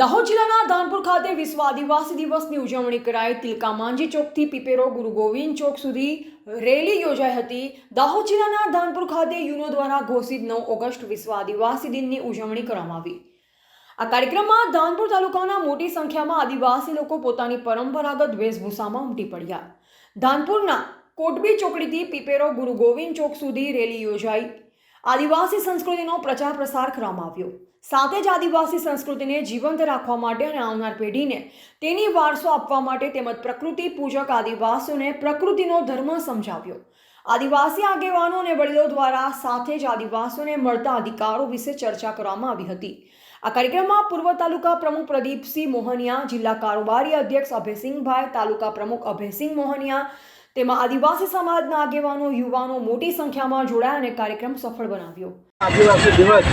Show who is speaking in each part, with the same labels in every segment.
Speaker 1: દાહોદ જિલ્લાના ધાનપુર ખાતે વિશ્વ આદિવાસી દિવસની ઉજવણી કરાઈ. તિલકા માંજી ચોકથી પીપેરો ગુરુ ગોવિંદ ચોક સુધી રેલી યોજાઈ હતી. દાહોદ જિલ્લાના ધાનપુર ખાતે યુનો દ્વારા ઘોષિત નવ ઓગસ્ટ વિશ્વ આદિવાસી દિનની ઉજવણી કરવામાં આવી. આ કાર્યક્રમમાં ધાનપુર તાલુકાના મોટી સંખ્યામાં આદિવાસી લોકો પોતાની પરંપરાગત વેશભૂષામાં ઉમટી પડ્યા. ધાનપુરના કોટબી ચોકડીથી પીપેરો ગુરુ ગોવિંદ ચોક સુધી રેલી યોજાઈ. આદિવાસી સંસ્કૃતિનો પ્રચાર પ્રસાર કરવામાં આવ્યો. સાથે જ આદિવાસી સંસ્કૃતિને જીવંત રાખવા માટે અને આવનાર પેઢીને તેની વારસો આપવા માટે તેમજ પ્રકૃતિ પૂજક આદિવાસીઓને પ્રકૃતિનો ધર્મ સમજાવ્યો. આદિવાસી આગેવાનો અને વડીલો દ્વારા સાથે જ આદિવાસીઓને મળતા અધિકારો વિશે ચર્ચા કરવામાં આવી હતી. આ કાર્યક્રમમાં પૂર્વ તાલુકા પ્રમુખ પ્રદીપસિંહ મોહનિયા, જિલ્લા કારોબારી અધ્યક્ષ અભયસિંહભાઈ, તાલુકા પ્રમુખ અભયસિંહ મોહનિયા તેમાં આદિવાસી સમાજના આગેવાનો યુવાનો મોટી સંખ્યામાં જોડાયા અને કાર્યક્રમ સફળ બનાવ્યો.
Speaker 2: આદિવાસી દિવસ.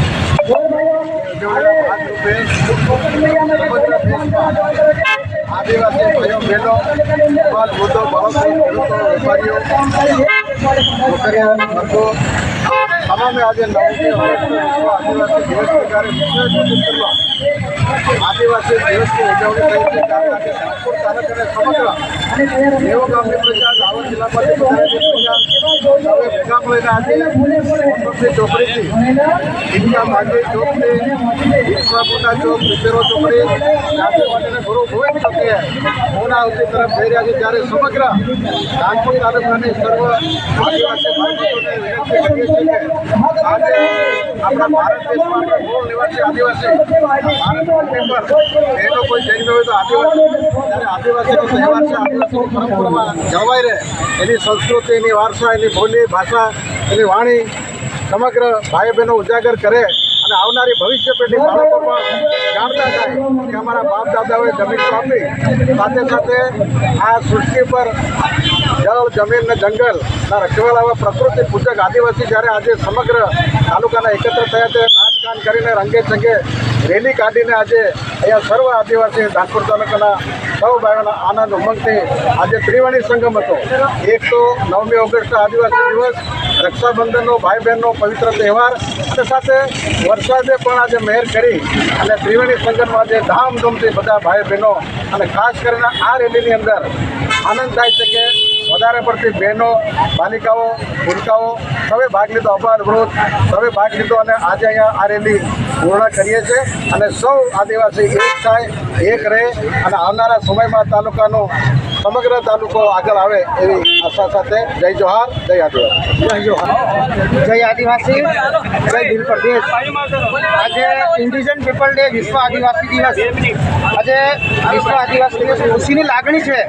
Speaker 2: આદિવાસી દિવસની ઉજવણી થઈ છે. સમગ્ર દેવો ગામની પ્રજા દાહોદ જિલ્લામાંથી પ્રજા હવે ભેગા મળીને આજે ચોકડીથી ગાંધી ચોકથી વિશ્વાપુરા ચોક વિસેરો ચોકડી માટેને ગુરુ ગોવિંદ ચોકે પૂના ઉદ્યોગ તરફ છે. ત્યારે સમગ્ર નાગપુર તાલુકાની સર્વ આદિવાસી આજે આપણા ભારત દેશમાં મૂળ નિવાસી આદિવાસી. ભારત પેપર એનો કોઈ જઈને હોય તો આદિવાસી. ત્યારે આદિવાસીનો તહેવાર જળવાઈ રહે. એની સંસ્કૃતિ, એની વારસા, એની બોલી, ભાષા, એની વાણી સમગ્ર ભાઈ બહેનો ઉજાગર કરે. અને આવનારી ભવિષ્ય પેઢી બાળકો પણ જાણતા થાય કે અમારા બાપ દાદાઓએ જમીન તો આપી સાથે સાથે આ સૃષ્ટિ પર જળ, જમીન ને જંગલના રખવાલા પ્રકૃતિ પૂજક આદિવાસી જ્યારે આજે સમગ્ર તાલુકાના એકત્ર થયા તે નાચગાન કરીને રંગે ચંગે રેલી કાઢીને આજે અહીંયા સર્વ આદિવાસી ધાનપુર તાલુકાના સૌ ભાઈઓના આનંદ ઉમંગથી આજે ત્રિવેણી સંગમ હતો. એક તો નવમી ઓગસ્ટ આદિવાસી દિવસ રક્ષાબંધનનો ભાઈ બહેનનો પવિત્ર તહેવાર અને સાથે વરસાદે પણ આજે મહેર કરી અને ત્રિવેણી સંગમમાં જે ધામધૂમથી બધા ભાઈ બહેનો અને ખાસ કરીને આ રેલીની અંદર આનંદ થાય છે કે વધારે પડતી બહેનો, બાલિકાઓ, ભૂલકાઓ સૌએ ભાગ લીધો. અપાર વૃદ્ધ સૌએ ભાગ લીધો અને આજે અહીંયા આ રેલી પૂર્ણ કરીએ છીએ અને સૌ આદિવાસી એક થાય, એક રહે અને આવનારા સમયમાં તાલુકાનો સમગ્ર તાલુકો આગળ આવે એવી આશા સાથે જય જોહાર જય આદિવાસી જય જોહાર
Speaker 3: જય આદિવાસી જય ભીલ પ્રદેશ આજે ઇન્ડિજન પીપલ ડે વિશ્વ આદિવાસી દિવસ આજે વિશ્વ આદિવાસી દિવસ ખુશીની લાગણી છે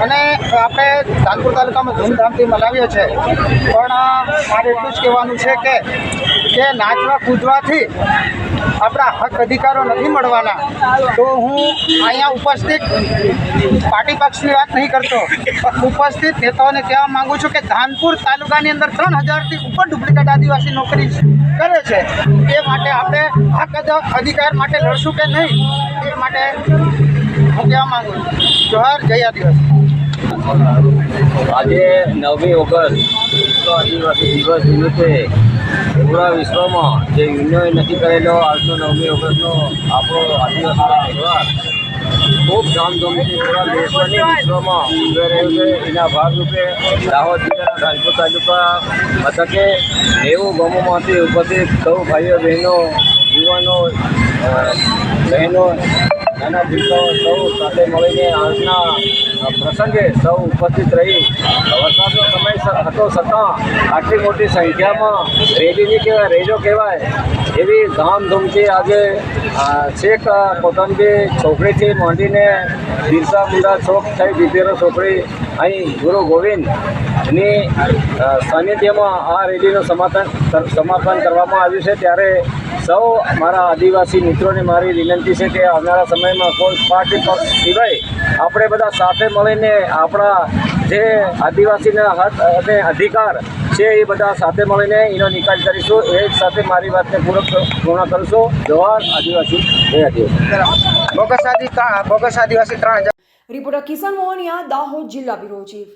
Speaker 3: અને આપણે ધાનપુર તાલુકામાં ધૂમધામથી મનાવીએ છીએ પણ મારે એટલું જ કહેવાનું છે કે કે નાચવા કૂદવાથી આપણા હક અધિકારો નથી મળવાના. તો હું અહીંયા ઉપસ્થિત પાર્ટી પક્ષની વાત નહીં કરતો પણ ઉપસ્થિત નેતાઓને કહેવા માંગુ છું કે ધાનપુર તાલુકાની અંદર ત્રણ હજારથી ઉપર ડુપ્લિકેટ આદિવાસી નોકરી કરે છે. એ માટે આપણે હક અધ- અધિકાર માટે લડશું કે નહીં, એ માટે હું કહેવા માંગુ છું. જોહર, જય આદિવાસી.
Speaker 4: આજે નવમી ઓગસ્ટ આદિવાસી દિવસ નિમિત્તે પૂરા વિશ્વમાં જે યુનિયોએ નક્કી કરેલો આજનો નવમી ઓગસ્ટનો આપણો આદિવાસીનો તહેવાર, ખૂબ ધામધૂમથી પૂરા દેશમાં વિશ્વમાં ઉજવાઈ રહ્યો છે. એના ભાગરૂપે દાહોદ જિલ્લાના ધાનપુર તાલુકા મથકે નેવું ગામોમાંથી ઉપસ્થિત સૌ ભાઈઓ બહેનો, યુવાનો બહેનો નાના દીકરાઓ સૌ સાથે મળીને આજના પ્રસંગે સૌ ઉપસ્થિત રહી. વરસાદનો સમય હતો છતાં આટલી મોટી સંખ્યામાં રેલીની કહેવાય રેજો કહેવાય એવી ધામધૂમથી આજે છેક અ, છોકરીથી માંડીને બિરસા મુંડા ચોક થઈ બીપીએલ ચોકડી અહીં ગુરુ ગોવિંદની સાનિધ્યમાં આ રેલીનું સમાપન સમાપન કરવામાં આવ્યું છે. ત્યારે સૌ મારા આદિવાસી મિત્રોને મારી વિનંતી છે કે આવનારા સમયમાં કોઈ પાર્ટી પક્ષ સિવાય આપણે બધા સાથે મળીને આપણા જે આદિવાસીના હક અને અધિકાર છે એ બધા સાથે મળીને એનો નિકાલ કરીશું. એ સાથે મારી વાતને પૂર્ણ પૂર્ણ કરીશું. જવાહર આદિવાસી જય આદિવાસી.
Speaker 3: બોગસ આદિ બોગસ આદિવાસી ત્રણ
Speaker 1: રિપોર્ટર કિશન મોહનિયા દાહોદ જિલ્લા બ્યુરો ચીફ.